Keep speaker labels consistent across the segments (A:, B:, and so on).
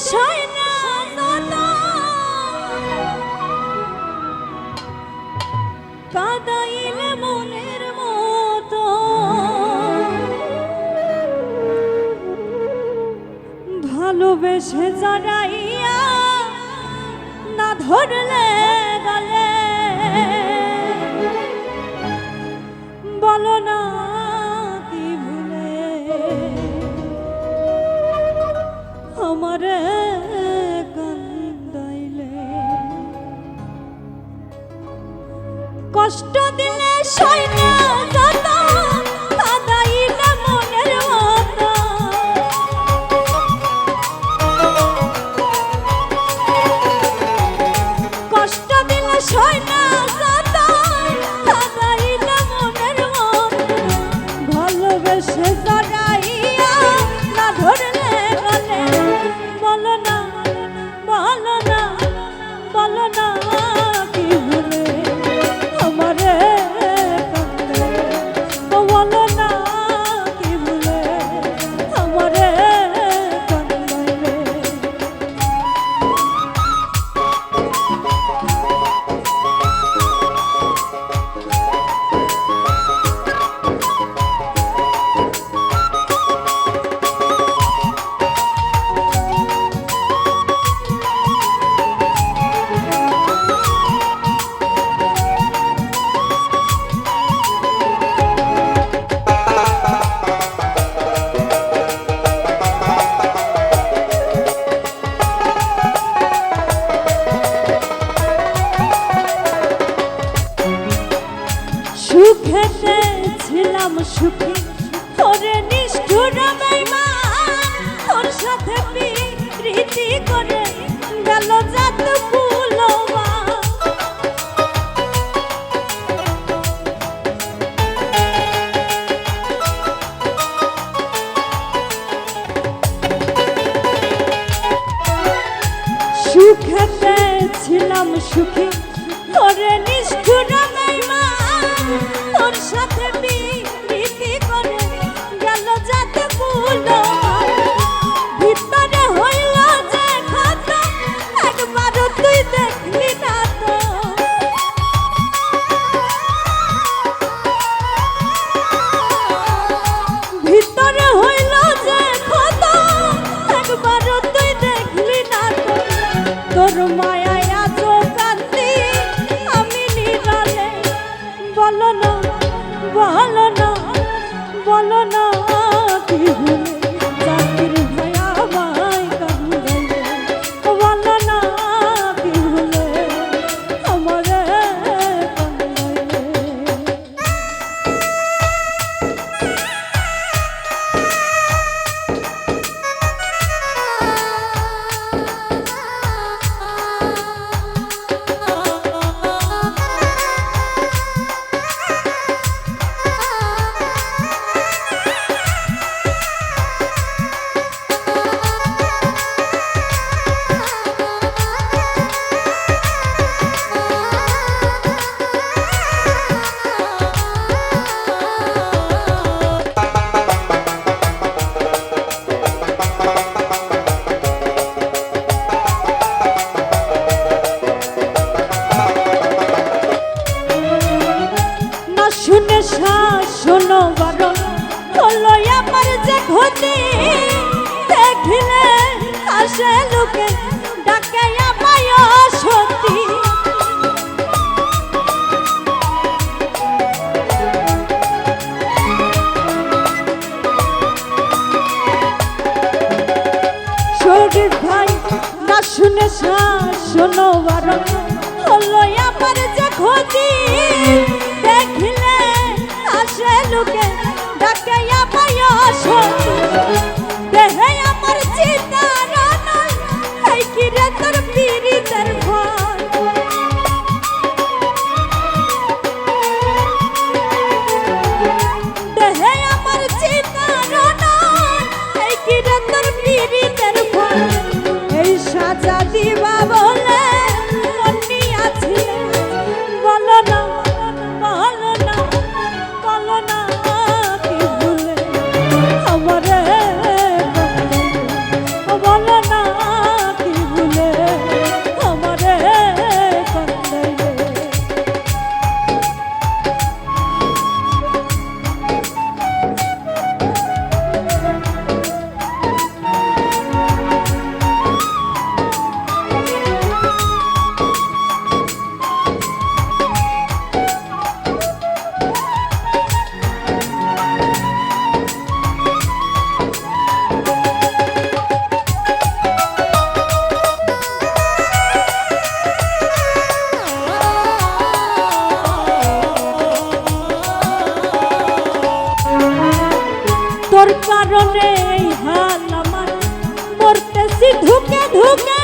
A: শেষ হয় না কাদাইলে মতো। ভালোবেসে জানাইয়া না ধরলে গলে। বলো না। মরে কষ্ট no, no. ছিলাম সুখী। তোরে নিষ্ঠুর বেইমান সাথে প্রীতি করে গেল জাত ছিলাম সুখী নিষ্ঠুর সাথে তোর মায়া শোনো বারো হলো আমার যে খোঁজ এই হাল আমার। মরতেছি ধুকে ধুকে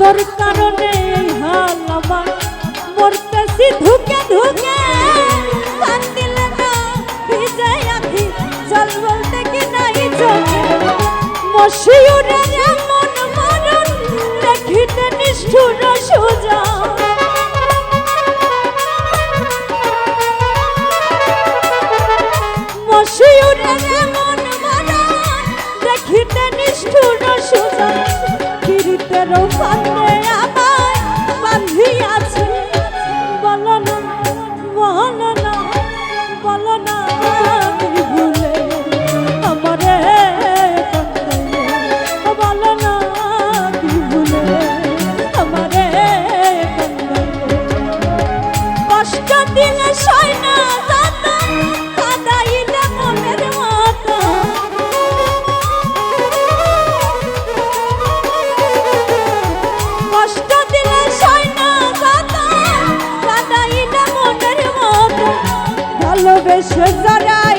A: তোর কারণে হাল আমার। মরতেছি ধুকে ধুকে মশিউরে এমন মরণ দেখিতে নিষ্ঠুর সোজা মশিউরে এমন মরণ দেখিতে নিষ্ঠুর সোজা কিরিতের ফান্দে দাদা কাদাইলে